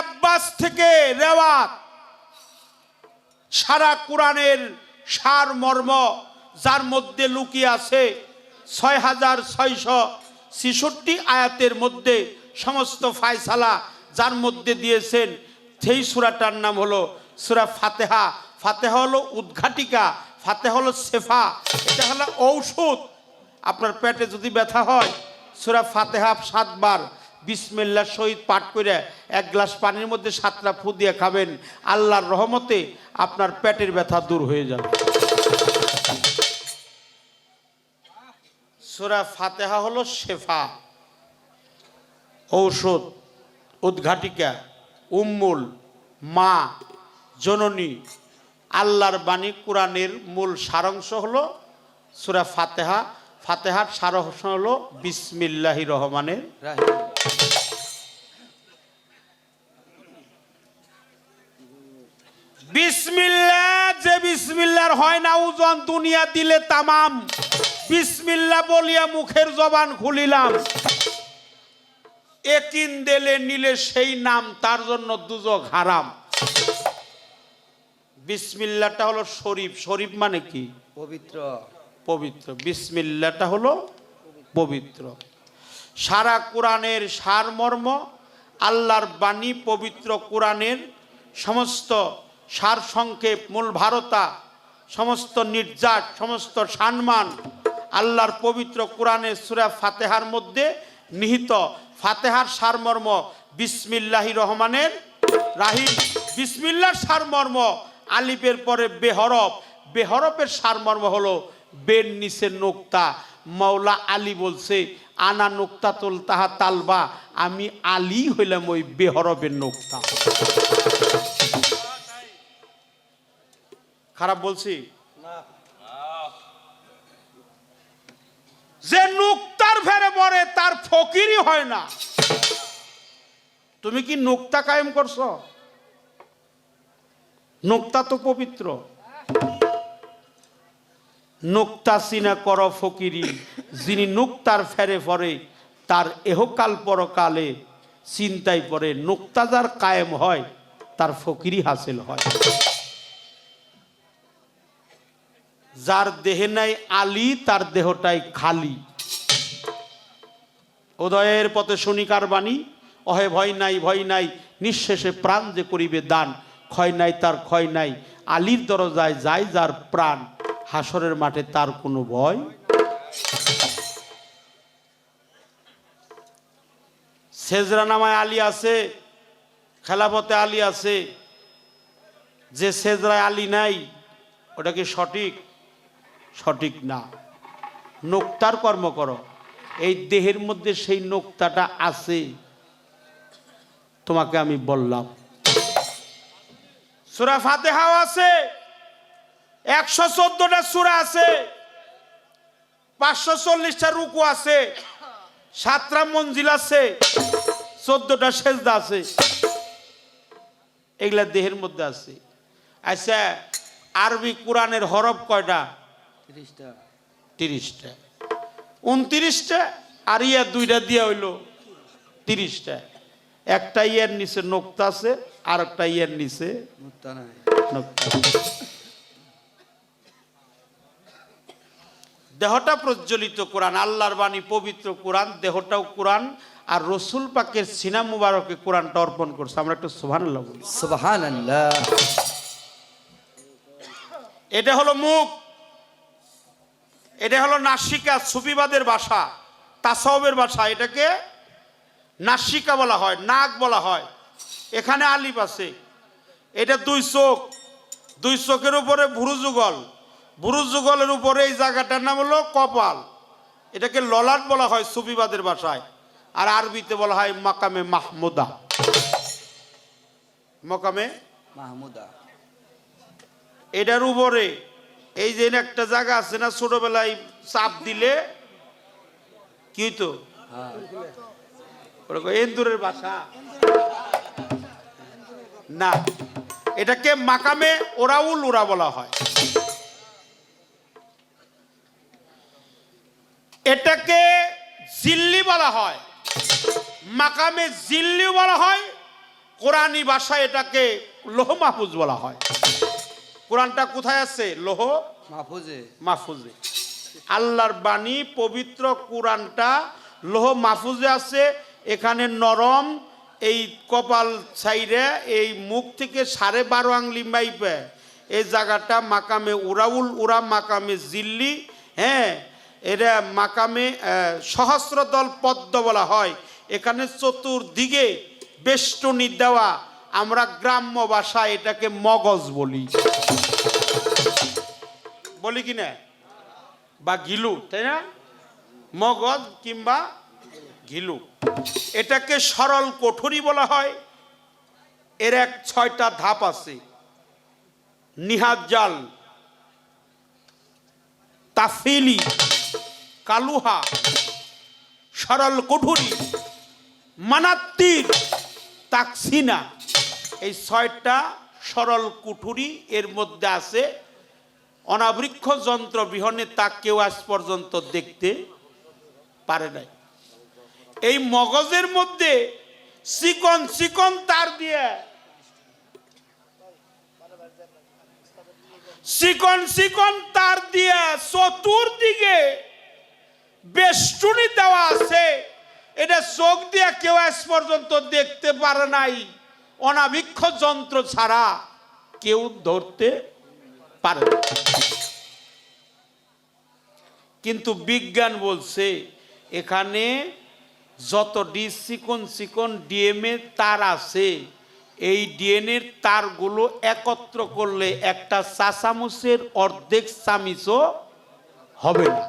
আব্বাস থেকে রেওয়াত। সারা কোরআনের সার মর্ম যার মধ্যে লুকিয়ে আছে ছয় হাজার ছয়শো ছেষট্টি আয়াতের মধ্যে সমস্ত ফায়সালা যার মধ্যে দিয়েছেন সেই সুরাটার নাম হলো সুরা ফাতেহা। ফাতেহা হলো উদ্ঘাটিকা, ফাতেহা হলো সেফা এটা হলো ঔষধ। আপনার পেটে যদি ব্যথা হয়, সুরা ফাতেহা সাতবার। বিসমিল্লার সহিত পাঠ করে এক গ্লাস পানির মধ্যে সাতটা ফু দিয়ে খাবেন, আল্লাহর রহমতে আপনার পেটের ব্যথা দূর হয়ে যাবে। সুরা ফাতেহা হলো শেফা, ঔষধ, উদ্ঘাটিকা, উম্মুল, মা, জননী। আল্লাহর বাণী কোরআনের মূল সারাংশ হলো সুরা ফাতেহা। ফাতেহার সারাংশ হলো বিসমিল্লাহি রহমানের রাহিম। বিসমিল্লা যে বিসমিল্লার হয় না ওজন দুনিয়া দিলে তামাম। বিসমিল্লা বলিয়া মুখের জবান খুলিলাম। একিন দেলে নিলে সেই নাম তার জন্য দুজক হারাম। বিসমিল্লাটা হলো শরীফ। শরীফ মানে কি? পবিত্র। পবিত্র। বিসমিল্লাটা হলো পবিত্র। সারা কোরআনের সারমর্ম আল্লাহর বাণী পবিত্র কোরআনের সমস্ত সার সংক্ষেপ মূল ভারতা, সমস্ত নির্যাত, সমস্ত সম্মান আল্লাহর পবিত্র কোরআনের সুরা ফাতেহার মধ্যে নিহিত। ফাতেহার সারমর্ম বিসমিল্লাহি রহমানের রাহিম। বিসমিল্লার সারমর্ম আলিফের পরে বেহরফ। বেহরফের সারমর্ম হলো বের নিচে নোক্তা। মাওলা আলী বলছে, আনা নোক্তা তোল তাহা তালবা। আমি আলী হইলাম ওই বেহরফের নোক্তা। খারাপ বলছি? যে নুক্তার ফেরে পড়ে তার ফকিরই হয় না। তুমি কি নুক্তা কায়েম করছ? নুক্তা তো পবিত্র। নুক্তা সিনা কর ফকিরি যিনি নুক্তার ফেরে পড়ে তার এহকাল পরকালে চিন্তায় পরে নুক্তা যার কায়েম হয় তার ফকিরি হাসিল হয়। যার দেহে নাই আলী, তার দেহটাই খালি। উদয়ের পথে শনিকার বাণী অহে ভয় নাই ভয় নাই, নিঃশেষে প্রাণ যে করিবে দান, ক্ষয় নাই তার ক্ষয় নাই, আলীর দরজায় যায় যার প্রাণ, হাসরের মাঠে তার কোনো ভয়? সেজরা নামায় আলী আছে খেলাপথে আলী আছে, যে সেজরায় আলী নাই, ওটা কি সঠিক? সঠিক না। নোক্তার কর্ম করো। এই দেহের মধ্যে সেই নোক্তাটা আছে। তোমাকে আমি বললাম। সুরা ফাতেহাও আছে। একশো চোদ্দটা সুরা আছে। পাঁচশো চল্লিশটা রুকু আছে। সাতটা মঞ্জিল আছে। চোদ্দটা সেজদা আছে। এগুলা দেহের মধ্যে আছে। আচ্ছা আরবি কোরআনের হরফ কয়টা? তিরিশটা। তিরিশটা। উনত্রিশটা আর ইয়া দুইটা দিয়া হইল তিরিশটা। একটা ইয়ার নিচে নোক্তা আছে আর একটা ইয়ার নিচে। দেহটা প্রজ্বলিত কোরআন আল্লাহর বাণী পবিত্র কোরআন দেহটাও কোরআন আর রসুল পাকের সিনা মুবারকে কোরআনটা অর্পণ করছে। আমরা একটু আল্লাহ এটা হলো মুখ। এটা হলো নাসিকা সুফিবাদের ভাষা তাসাউবের ভাষা এটাকে নাসিকা বলা হয় নাক বলা হয়। এখানে আলিফ আছে। এটা দুই চোখ। দুই চোখের উপরে ভুরুযুগল ভুরুযুগলের উপরে এই জায়গাটার নাম হলো কপাল। এটাকে ললাট বলা হয় সুফিবাদের ভাষায়। আর আরবিতে বলা হয় মাকামে মাহমুদা। মকামে মাহমুদা। এটার উপরে এই যে একটা জায়গা আছে না, ছোটবেলায় চাপ দিলে কি হইতো? এন্দুরের বাসা। না, এটাকে মাকামে ওরাউল ওরা বলা হয়। এটাকে জিল্লি বলা হয়। মাকামে জিল্লি বলা হয়, কোরআনী ভাষায় এটাকে লোহ মাহফুজ বলা হয়। কোরআনটা কোথায় আছে? লোহ মাহফুজে। মাহফুজে। আল্লাহর বাণী পবিত্র কোরআনটা লোহ মাহফুজে আছে এখানে নরম এই কপাল সাইডে এই মুখ থেকে সাড়ে বারো আংলি মাইপে এই জায়গাটা মাকামে উরাউল উরা মাকামে জিল্লি হ্যাঁ এটা মাকামে সহস্রদল পদ্ম বলা হয়। এখানে চতুর্দিকে বেষ্টনী দেওয়া আমরা গ্রাম্য ভাষায় এটাকে মগজ বলি। বলি কি না? বা গিলু, তাই না? মগজ কিংবা ঘিলু এটাকে সরল কোঠরি বলা হয়। এর এক ছয়টা ধাপ আছে। নিহাত জাল, তাফিলি, কালুহা, সরল কঠুরি, মানাত্তির, তাকসিনা। এই ছয়টা সরল কুঠুরি এর মধ্যে আছে অনাবৃক্ষ যন্ত্র বিহনে তা কেউ আজ পর্যন্ত দেখতে পারে নাই। এই মগজের মধ্যে চিকন চিকন তার দিয়ে চিকন চিকন তার দিয়ে চতুর্দিকে বেষ্টনী দেওয়া আছে। এটা চোখ দিয়ে কেউ আজ পর্যন্ত দেখতে পারে নাই। অনাবৃক্ষ যন্ত্র ছাড়া কেউ ধরতে পারে কিন্তু বিজ্ঞান বলছে, এখানে যত ডি চিকন চিকন ডিএমএ তার আছে, এই ডিএনএর তারগুলো একত্র করলে একটা চা অর্ধেক চামিচও হবে না।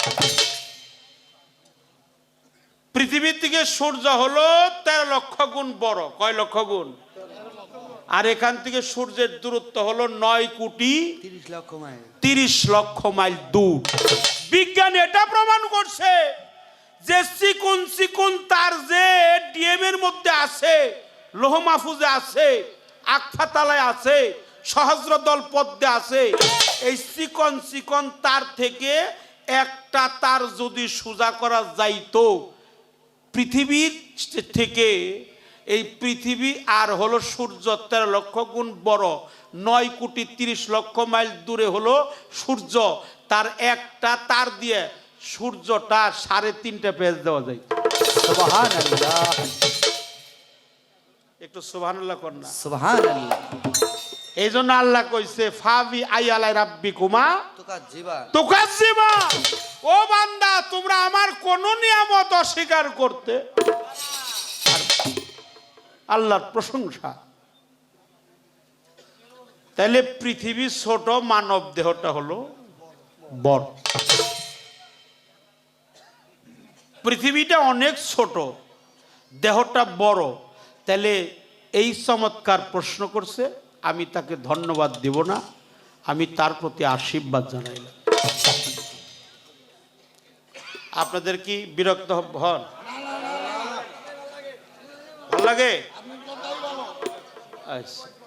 পৃথিবীর থেকে সূর্য হলো তেরো লক্ষ গুণ বড়। কয় লক্ষ গুণ? আর এখান থেকে সূর্যের দূরত্ব হলো নয় কোটি তিরিশ লক্ষ মাইল। তিরিশ লক্ষ মাইল দূর। বিজ্ঞান এটা প্রমাণ করছে যে চিকুন চিকুন তার যে ডিএম এর মধ্যে আছে লোহ মাহফুজে আছে আকফাতালায় আছে সহস্রদল পদ্মে আছে এই চিকন চিকন তার থেকে একটা তার যদি সোজা করা যাইতো পৃথিবীর থেকে এই পৃথিবী আর হলো সূর্য তেরো লক্ষ গুণ বড়। নয় কোটি তিরিশ লক্ষ মাইল দূরে হলো সূর্য। তার একটা তার দিয়ে সূর্যটা সাড়ে তিনটা পেজ দেওয়া যায়। একটু সুবহানাল্লাহ কর না। সুবহান এই জন্য আল্লাহ কইছে ফাবি আইয়ালাই রাব্বি কুমা তোকা জীবা তুকাজ্জিবা। ও বান্দা তোমরা আমার কোন নিয়ামত অস্বীকার করতে। আল্লাহর প্রশংসা। তাহলে পৃথিবী ছোট মানব দেহটা হলো বড়। পৃথিবীটা অনেক ছোট, দেহটা বড়। তাহলে এই চমৎকার প্রশ্ন করছে, আমি তাকে ধন্যবাদ দেব না, আমি তার প্রতি আশীর্বাদ জানাইলাম। আপনাদের কি বিরক্ত হন? ভালো লাগে? আচ্ছা